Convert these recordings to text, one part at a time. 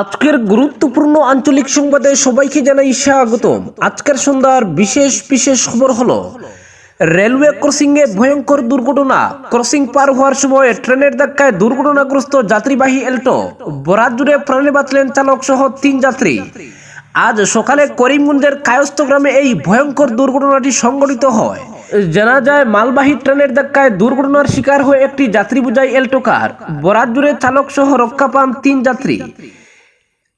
আজকের গুরুত্বপূর্ণ আঞ্চলিক সংবাদে সবাইকে জানাই স্বাগতম। আজকের সন্ধ্যার বিশেষ বিশেষ খবর হলো, রেলওয়ে ক্রসিং এ ভয়ঙ্কর দুর্ঘটনা। ক্রসিং পার হওয়ার সময় ট্রেনের ধাক্কায় দুর্ঘটনাগ্রস্ত যাত্রীবাহী এল্টো বরাত জুড়ে প্রাণে বাঁচলেন চালক সহ তিন যাত্রী। আজ সকালে করিমগঞ্জের কায়স্থ গ্রামে এই ভয়ঙ্কর দুর্ঘটনাটি সংঘটিত হয়। জানা যায়, মালবাহী ট্রেনের ধাক্কায় দুর্ঘটনার শিকার হয়ে একটি যাত্রী বোঝাই এল্টো কার। বরাত জুড়ে চালক সহ রক্ষা পান তিন যাত্রী।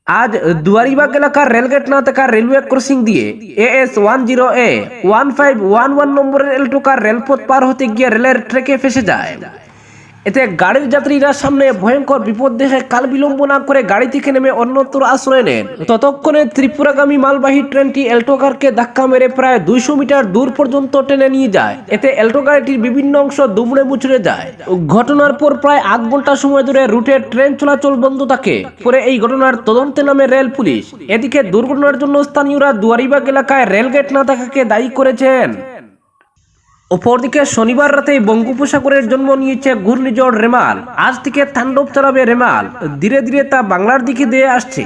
আজ দুয়ারিবাগ এলাকার রেলগেট না থাকা রেলওয়ে ক্রসিং দিয়ে AS one zero A one five one one নম্বরের এলটোকার রেলপথ পার হতে গিয়ে রেলের ট্রেকে ফেসে যায়। এতে গাড়ির যাত্রীরা সামনে ভয়ঙ্কর বিপদ দেখে কাল বিলম্ব না করে গাড়ি থেকে নেমে অন্যত্র আশ্রয় নেন ততক্ষণে ত্রিপুরাগামী মালবাহী ট্রেনটি এল্টো ধাক্কা মেরে প্রায় দুইশো মিটার দূর পর্যন্ত টেনে নিয়ে যায়। এতে এল্টো গাড়িটির বিভিন্ন অংশ দুমড়ে মুচড়ে যায়। ঘটনার পর প্রায় আধ ঘণ্টা সময় ধরে রুটে ট্রেন চলাচল বন্ধ থাকে। পরে এই ঘটনার তদন্তে নামে রেল পুলিশ। এদিকে দুর্ঘটনার জন্য স্থানীয়রা দুয়ারিবাগ এলাকায় রেলগেট না থাকাকে দায়ী করেছেন। অপরদিকে শনিবার রাতে বঙ্গোপসাগরের জন্ম নিয়েছে ঘূর্ণিঝড় রেমাল। আজ থেকে তাণ্ডব চালাবে রেমাল। ধীরে ধীরে তা বাংলার দিকে দিয়ে আসছে।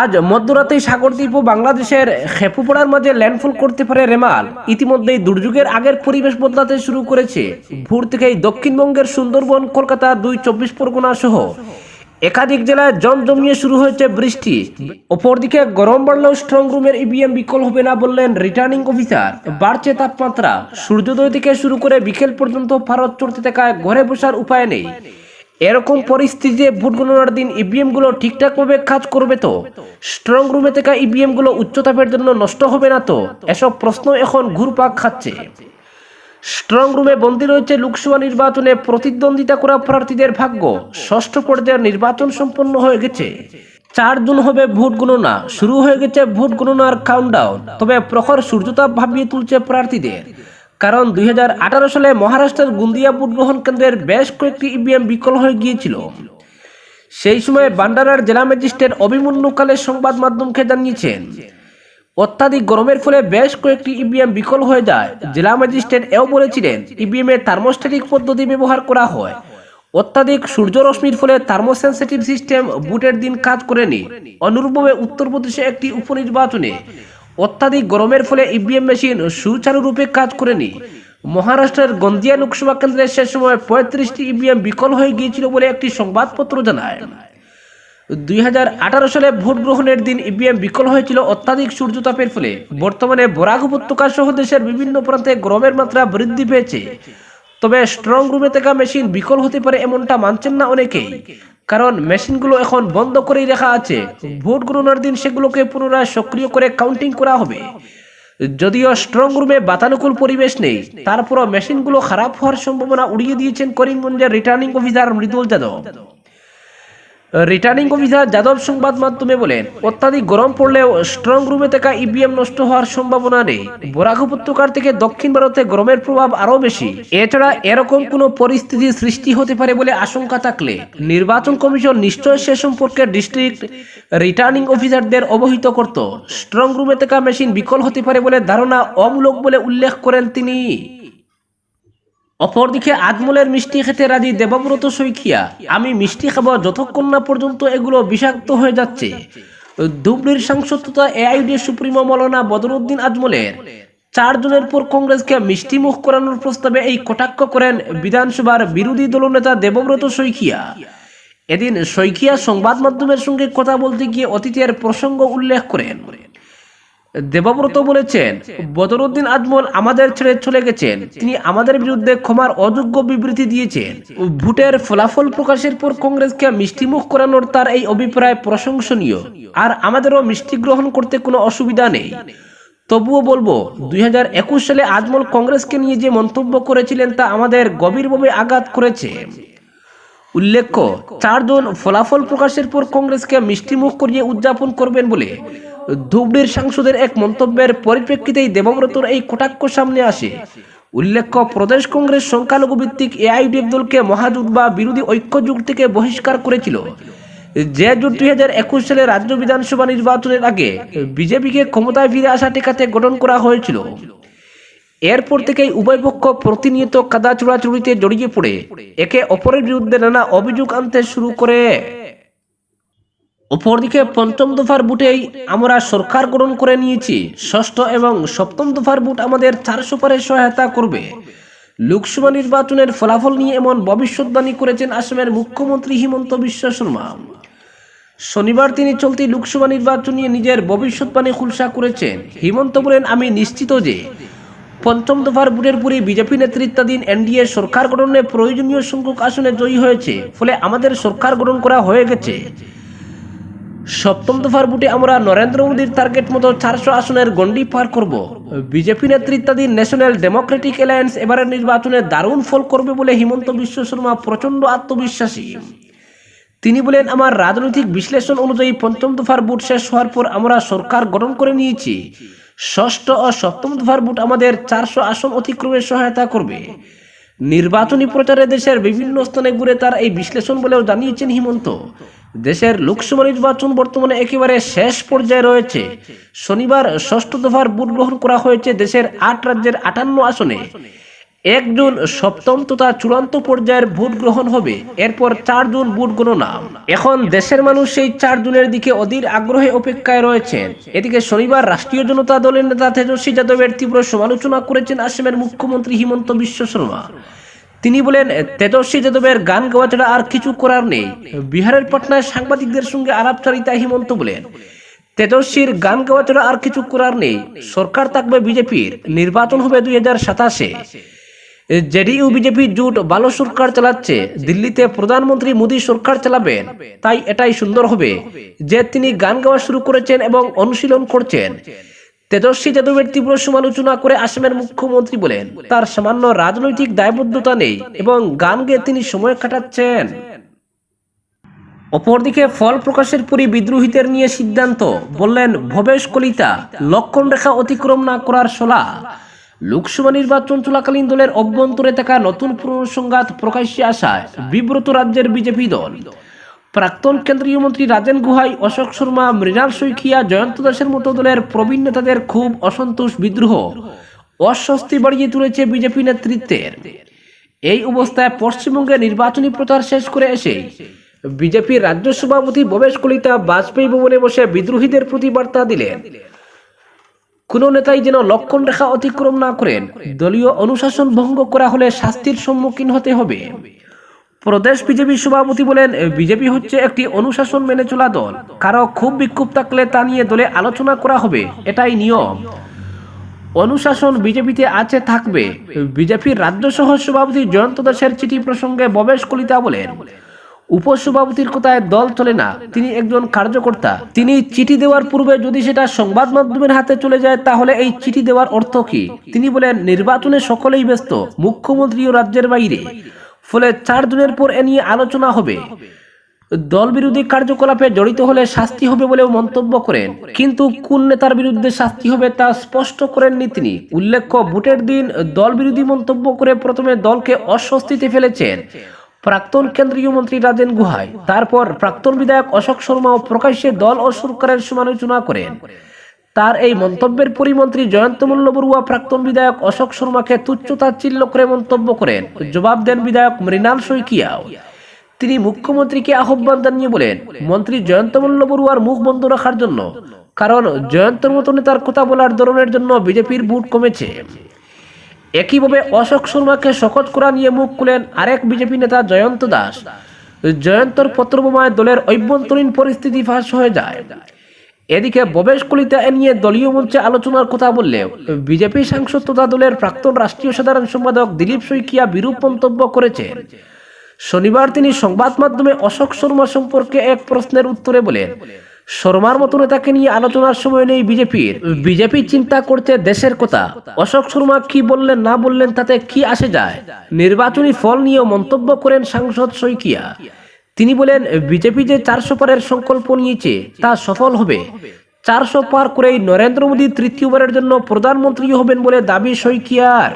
আজ মধ্যরাতেই সাগরদ্বীপ ও বাংলাদেশের খেপুপাড়ার মাঝে ল্যান্ডফল করতে পারে রেমাল। ইতিমধ্যেই দুর্যোগের আগের পরিবেশ বদলাতে শুরু করেছে। ভোর থেকেই দক্ষিণবঙ্গের সুন্দরবন, কলকাতা দুই চব্বিশ পরগনা সহ একাধিক জেলায় জন জমিয়ে শুরু হয়েছে বৃষ্টি। অপরদিকে গরম বাড়লেও স্ট্রং রুমের ইভিএম বিকল হবে না বললেন রিটার্নিং অফিসার বাড়ছে তাপমাত্রা। সূর্যোদয় থেকে শুরু করে বিকেল পর্যন্ত ভারত চড়তে থাকায় ঘরে বসার উপায় নেই। এরকম পরিস্থিতিতে ভোট গণনার দিন ইভিএমগুলো ঠিকঠাকভাবে কাজ করবে তো? স্ট্রং রুমে থাকা ইভিএমগুলো উচ্চতাপের জন্য নষ্ট হবে না তো? এসব প্রশ্ন এখন ঘুরপাক খাচ্ছে। স্ট্রং রুমে বন্দী রয়েছে লোকসভা নির্বাচনে প্রতিদ্বন্দ্বিতা করা প্রার্থীদের ভাগ্য। ষষ্ঠ পর্যায়ের নির্বাচন সম্পন্ন হয়ে গেছে। চার জুন হবে ভোট গণনা। শুরু হয়ে গেছে ভোট গণনার কাউন্টডাউন তবে প্রখর সূর্যতাপ ভাবিয়ে তুলছে প্রার্থীদের। কারণ দুই হাজার আঠারো সালে মহারাষ্ট্রের গুন্দিয়া ভোট গ্রহণ কেন্দ্রের বেশ কয়েকটি ইভিএম বিকল হয়ে গিয়েছিল। সেই সময় বান্ডারার জেলা ম্যাজিস্ট্রেট অভিমন্যুকালে সংবাদ মাধ্যমকে জানিয়েছেন অত্যাধিক গরমের ফলে বেশ কয়েকটি ইভিএম বিকল হয়ে যায়। জেলা ম্যাজিস্ট্রেট এও বলেছিলেন ইভিএম এর থার্মোস্ট্যাটিক পদ্ধতি ব্যবহার করা হয়। অত্যাধিক সূর্যরশ্মির ফলে থার্মোসেন্সিটিভ সিস্টেম বুটের দিন কাজ করেনি। অনুরূপভাবে উত্তরপ্রদেশে একটি উপনির্বাচনে অত্যাধিক গরমের ফলে ইভিএম মেশিন সুচারুরূপে কাজ করেনি। মহারাষ্ট্রের গন্দিয়া লোকসভা কেন্দ্রের শেষ সময় পঁয়ত্রিশটি ইভিএম বিকল হয়ে গিয়েছিল বলে একটি সংবাদপত্র জানায়। দুই হাজার আঠারো সালে ভোট গ্রহণের দিন ইভিএম বিকল হয়েছিল অত্যাধিক সূর্যতাপের ফলে। বর্তমানে বরাক উপত্যকা সহ দেশের বিভিন্ন প্রান্তে গরমের মাত্রা বৃদ্ধি পেয়েছে। তবে স্ট্রং রুমে থাকা মেশিন বিকল হতে পারে এমনটা মানছেন না অনেকেই। কারণ মেশিনগুলো এখন বন্ধ করেই রাখা আছে। ভোট গণনার দিন সেগুলোকে পুনরায় সক্রিয় করে কাউন্টিং করা হবে। যদিও স্ট্রং রুমে বাতানুকূল পরিবেশ নেই, তারপরও মেশিনগুলো খারাপ হওয়ার সম্ভাবনা উড়িয়ে দিয়েছেন করিমগঞ্জের returning officer Mridul Yadav. Returning officer Yadav সংবাদ মাধ্যমে বলেন, অত্যাধিক গরম পড়লেও স্ট্রং রুমে থাকা ইভিএম নষ্ট হওয়ার সম্ভাবনা নেই। বরাক উপত্যকার থেকে দক্ষিণ ভারতে গরমের প্রভাব আরও বেশি। এছাড়া এরকম কোনো পরিস্থিতি সৃষ্টি হতে পারে বলে আশঙ্কা থাকলে নির্বাচন কমিশন নিশ্চয় সে সম্পর্কে ডিস্ট্রিক্ট রিটার্নিং অফিসারদের অবহিত করত। স্ট্রং রুমে থাকা মেশিন বিকল হতে পারে বলে ধারণা অমূলক বলে উল্লেখ করেন তিনি। অপরদিকে আজমলের মিষ্টি খেতে রাজি দেবব্রত শইখিয়া আমি মিষ্টি খাব যতক্ষণ না পর্যন্ত এগুলো বিষাক্ত হয়ে যাচ্ছে। ধুবড়ির সাংসদ তথা এআইডি সুপ্রিমো মৌলানা বদরুদ্দিন আজমলের। চারজনের পর কংগ্রেসকে মিষ্টি মুখ করানোর প্রস্তাবে এই কটাক্ষ করেন বিধানসভার বিরোধী দলনেতা দেবব্রত শইখিয়া এদিন শইখিয়া সংবাদ মাধ্যমের সঙ্গে কথা বলতে গিয়ে অতীতের প্রসঙ্গ উল্লেখ করেন। দেবব্রত বলেছেন, বদরুদ্দিন আজমল আমাদের ছেড়ে চলে গেছেন। তিনি আমাদের বিরুদ্ধে ক্ষমার অযোগ্য বিবৃতি দিয়েছেন। ভোটের ফলাফল প্রকাশের পর কংগ্রেসকে মিষ্টিমুখ করানোর তার এই অভিপ্রায় প্রশংসনীয়। আর আমাদেরও মিষ্টি গ্রহণ করতে কোনো অসুবিধা নেই। তবুও বলব, দুই হাজার একুশ সালে আজমল কংগ্রেসকে নিয়ে যে মন্তব্য করেছিলেন তা আমাদের গভীরভাবে আঘাত করেছে। উল্লেখ্য, চারজন ফলাফল প্রকাশের পর কংগ্রেসকে মিষ্টিমুখ করিয়ে উদযাপন করবেন বলে ধুবড়ির সাংসদের এক মন্তব্যের পরিপ্রেক্ষিতেই দেবব্রতর এই কটাক্ষ সামনে আসে। উল্লেখ্য, প্রদেশ কংগ্রেস সংখ্যালঘু ভিত্তিক এআইডিএফ দলকে মহাজোট বা বিরোধী ঐক্য যুগ থেকে বহিষ্কার করেছিল। যে জোট দুই হাজার একুশ সালে রাজ্য বিধানসভা নির্বাচনের আগে বিজেপিকে ক্ষমতায় ফিরে আসা টেকাতে গঠন করা হয়েছিল। এরপর থেকেই উভয় পক্ষ প্রতিনিয়ত কাদা চোরাচুরিতে জড়িয়ে পড়ে। একে অপরের বিরুদ্ধে নানা অভিযোগ আনতে শুরু করে। অপরদিকে পঞ্চম দফার বুটেই আমরা সরকার গঠন করে নিয়েছি। ষষ্ঠ এবং সপ্তম দফার বুট আমাদের চার পারে সহায়তা করবে। লোকসভা নির্বাচনের ফলাফল নিয়ে এমন ভবিষ্যৎবাণী করেছেন আসামের মুখ্যমন্ত্রী হিমন্ত বিশ্ব শর্মা। শনিবার তিনি চলতি লোকসভা নির্বাচন নিয়ে নিজের ভবিষ্যৎবাণী খুলসা করেছেন। হিমন্ত বলেন, আমি নিশ্চিত যে পঞ্চম দফার বুটের পুরে বিজেপি নেতৃত্বাধীন এনডিএ সরকার গঠনে প্রয়োজনীয় সংখ্যক আসনে জয়ী হয়েছে। ফলে আমাদের সরকার গঠন করা হয়ে গেছে। সপ্তম দফার বুটে আমরা নরেন্দ্র মোদীর টার্গেট মতো চারশো আসনের গন্ডি পার করব। বিজেপি নেতৃত্বাধীন ন্যাশনাল ডেমোক্রেটিক অ্যালায়েন্স এবারের নির্বাচনে দারুণ ফল করবে বলে হিমন্ত বিশ্ব শর্মা প্রচণ্ড আত্মবিশ্বাসী। তিনি বলেন, আমার রাজনৈতিক বিশ্লেষণ অনুযায়ী পঞ্চম দফার বুট শেষ হওয়ার পর আমরা সরকার গঠন করে নিয়েছি। ষষ্ঠ ও সপ্তম দফার বুট আমাদের চারশো আসন অতিক্রমে সহায়তা করবে। নির্বাচনী প্রচারে দেশের বিভিন্ন স্থানে ঘুরে তার এই বিশ্লেষণ বলেও জানিয়েছেন হিমন্ত। দেশের লোকসভা নির্বাচন বর্তমানে একেবারে শেষ পর্যায়ে রয়েছে। শনিবার ষষ্ঠ দফার ভোট গ্রহণ করা হয়েছে দেশের আট রাজ্যের আটান্ন আসনে। এক জুন সপ্তম তথা চূড়ান্ত পর্যায়ের ভোট গ্রহণ হবে। এরপর চার জুন ভোট গণনা। এখন দেশের মানুষ সেই চার জুনের দিকে অধীর আগ্রহে অপেক্ষায় রয়েছেন। এদিকে শনিবার রাষ্ট্রীয় জনতা দলের নেতা তেজস্বী যাদবের তীব্র সমালোচনা করেছেন আসামের মুখ্যমন্ত্রী হিমন্ত বিশ্ব শর্মা। তিনি বলেন, তেজস্বী যাদবের গান গাওয়া ছাড়া আর কিছু করার নেই। বিহারের পাটনায় সাংবাদিকদের সঙ্গে আলাপচারিতায় হিমন্ত বলেন, তেজস্বীর গান গাওয়া ছাড়া আর কিছু করার নেই। সরকার থাকবে বিজেপির, নির্বাচন হবে দুই হাজার সাতাশে। জেডিইউ, বিজেপি জোট ভালো সরকার চালাচ্ছে। দিল্লিতে প্রধানমন্ত্রী মোদী সরকার চালাবেন। তাই এটাই সুন্দর হবে যে তিনি গান গাওয়া শুরু করেছেন এবং অনুশীলন করছেন। তেজস্বী যাদবের তীব্র সমালোচনা করে আসামের মুখ্যমন্ত্রী বলেন, তার সামান্য রাজনৈতিক দায়বদ্ধতা নেই এবং গান গেয়ে তিনি সময় কাটাচ্ছেন। অপরদিকে ফল প্রকাশের পরই বিদ্রোহীদের নিয়ে সিদ্ধান্ত, বললেন, ভবেশ কলিতা, লক্ষণ রেখা অতিক্রম না করার সলা লোকসভা নির্বাচন চলাকালীন দলের অভ্যন্তরে থাকা নতুন পুরনো সংঘাত প্রকাশ্যে আসায় বিব্রত রাজ্যের বিজেপি দল। প্রাক্তন কেন্দ্রীয় মন্ত্রী রাজেন গুহাই, অশোক শর্মা, মৃণাল শইকিয়া জয়ন্ত দাসের মতো দলের প্রবীণ নেতাদের খুব অসন্তোষ বিদ্রোহ। অস্বস্তি বাড়িয়ে তুলেছে বিজেপি নেতৃত্বের। এই অবস্থায় পশ্চিমবঙ্গে নির্বাচনী প্রচার শেষ করে এসে বিজেপির রাজ্য সভাপতি ভবেশ কলিতা বাজপেয়ী ভবনে বসে বিদ্রোহীদের প্রতি বার্তা দিলেন। কোনো নেতাই যেন লক্ষণ রেখা অতিক্রম না করেন, দলীয় অনুশাসন ভঙ্গ করা হলে শাস্তির সম্মুখীন হতে হবে। প্রদেশ বিজেপি সভাপতি বলেন বিজেপি হচ্ছে একটি অনুশাসন মেনে চলা দল। কারও খুব বিক্ষোভ থাকলে তা নিয়ে দলে আলোচনা করা হবে, এটাই নিয়ম। অনুশাসন বিজেপিতে আছে, থাকবে। বিজেপির রাজ্য সহ সভাপতি জয়ন্ত দাসের চিঠি প্রসঙ্গে ববেশ কলিতা বলেন, উপসভাপতির কোথায় দল চলে না, তিনি একজন কার্যকর্তা। তিনি চিঠি দেওয়ার পূর্বে যদি সেটা সংবাদ মাধ্যমের হাতে চলে যায়, তাহলে এই চিঠি দেওয়ার অর্থ কি? তিনি বলেন, নির্বাচনে সকলেই ব্যস্ত, মুখ্যমন্ত্রী ও রাজ্যের বাইরে। ফলে চার দিনের পর এ নিয়ে আলোচনা হবে। দল বিরোধী কার্যকলাপে জড়িত হলে শাস্তি হবে বলেও মন্তব্য করেন। কিন্তু কোন নেতার বিরুদ্ধে শাস্তি হবে তা স্পষ্ট করেননি তিনি। উল্লেখ্য, ভোটের দিন দল বিরোধী মন্তব্য করে প্রথমে দলকে অস্বস্তিতে ফেলেছেন প্রাক্তন কেন্দ্রীয় মন্ত্রী রাজেন গুহাই। তারপর প্রাক্তন বিধায়ক অশোক শর্মাও প্রকাশ্যে দল ও সরকারের সমালোচনা করেন। তার এই মন্তব্যের পরিমন্ত্রী জয়ন্ত মল্ল বড়ুয়া প্রাক্তন বিধায়ক অশোক শর্মাকে তুচ্ছতাচ্ছিল্য করে মন্তব্য করেন। জবাব দেন বিধায়ক মৃণাল শইকিয়াও। তিনি মুখ্যমন্ত্রীকে আহ্বান জানিয়ে বলেন, মন্ত্রী জয়ন্ত মল্ল বড়ুয়ার মুখ বন্ধ রাখার জন্য, কারণ জয়ন্তর মতো নেতার কথা বলার ধরনের জন্য বিজেপির বুট কমেছে। একইভাবে অশোক শর্মাকে শপথ করা নিয়ে মুখ খুলেন আরেক বিজেপি নেতা জয়ন্ত দাস। জয়ন্তর পত্রবোমায় দলের অভ্যন্তরীণ পরিস্থিতি ফাঁস হয়ে যায়। এদিকে ববেশ কলিতা এ নিয়ে দলীয় মঞ্চে আলোচনার কথা বললেও বিজেপি সাংসদ তথা দলের প্রাক্তন রাষ্ট্রীয় সাধারণ সম্পাদক দিলীপ শইকিয়া বিরূপ মন্তব্য করেছেন শনিবার তিনি সংবাদ মাধ্যমে অশোক শর্মা সম্পর্কে এক প্রশ্নের উত্তরে বলেন, শর্মার মতো নেতাকে নিয়ে আলোচনার সময় নেই বিজেপির। বিজেপি চিন্তা করছে দেশের কথা। অশোক শর্মা কি বললেন, না বললেন, তাতে কি আসে যায়? নির্বাচনী ফল নিয়ে মন্তব্য করেন সাংসদ শইকিয়া। তিনি বলেন, বিজেপি যে চারশো পারের সংকল্প নিয়েছে, তা সফল হবে। চারশো পার করেই নরেন্দ্র মোদী তৃতীয়বারের জন্য প্রধানমন্ত্রী হবেন বলে দাবি শইকিয়ার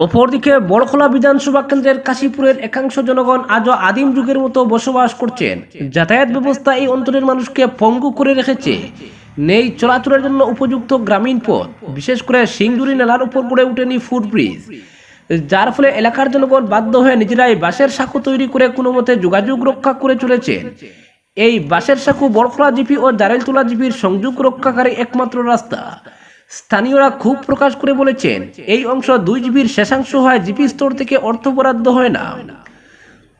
অপরদিকে, বড়খোলা বিধানসভা কেন্দ্রের কাশীপুরের একাংশ জনগণ আজও আদিম যুগের মতো বসবাস করছেন। যাতায়াত ব্যবস্থা এই অঞ্চলের মানুষকে পঙ্গু করে রেখেছে। নেই চলাচলের জন্য উপযুক্ত গ্রামীণ পথ। বিশেষ করে সিংজুরি নালার উপর গড়ে উঠেনি ফুটব্রিজ। যার ফলে এলাকার জনগণ বাধ্য হয়ে নিজেরাই বাঁশের সাঁকো তৈরি করে কোনো মতে যোগাযোগ রক্ষা করে চলেছেন। এই বাঁশের সাঁকো বড়খলা জিপি ও জারেলতলা জিপির সংযোগ রক্ষাকারী একমাত্র রাস্তা। স্থানীয়রা খুব প্রকাশ করে বলেছেন, এই অংশ দুই জিবির শেষাংশ হয় জিপি স্তর থেকে অর্থ বরাদ্দ হয় না।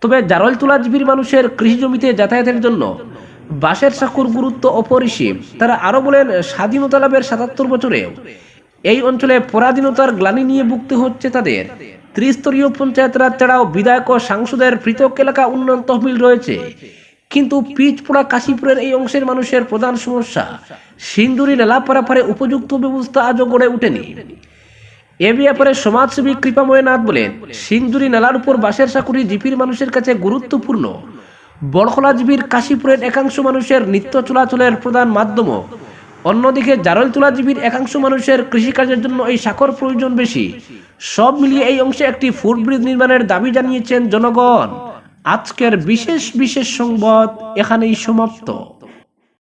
তবে জারলতুলা জিবির মানুষের কৃষি জমিতে যাতায়াতের জন্য বাঁশের সাঁকুর গুরুত্ব অপরিসীম। তারা আরও বলেন, স্বাধীনতা লাভের সাতাত্তর বছরে এই অঞ্চলে পরাধীনতার গ্লানি নিয়ে ভুগতে হচ্ছে তাদের। ত্রিস্তরীয় পঞ্চায়েত রাজ ছাড়াও বিধায়ক ও সাংসদের পৃথক এলাকা উন্নয়ন তহবিল রয়েছে। কিন্তু পিচপোড়া কাশীপুরের এই অংশের মানুষের প্রধান সমস্যা, সিন্দুরি নেলা পারাপারে উপযুক্ত ব্যবস্থা আজও গড়ে ওঠেনি। এ ব্যাপারে সমাজসেবী কৃপাময় নাথ বলেন, সিন্দুরি নালার উপর বাঁশের সাকুরি জিপির মানুষের কাছে গুরুত্বপূর্ণ। বড়খলা জিপির কাশীপুরের একাংশ মানুষের নিত্য চলাচলের প্রধান মাধ্যম অন্যদিকে জারল তুলাজীবীর একাংশ মানুষের কৃষিকাজের জন্য এই সাকর প্রয়োজন বেশি। সব মিলিয়ে এই অংশে একটি ফুটব্রিজ নির্মাণের দাবি জানিয়েছেন জনগণ। আজকের বিশেষ বিশেষ সংবাদ এখানেই সমাপ্ত।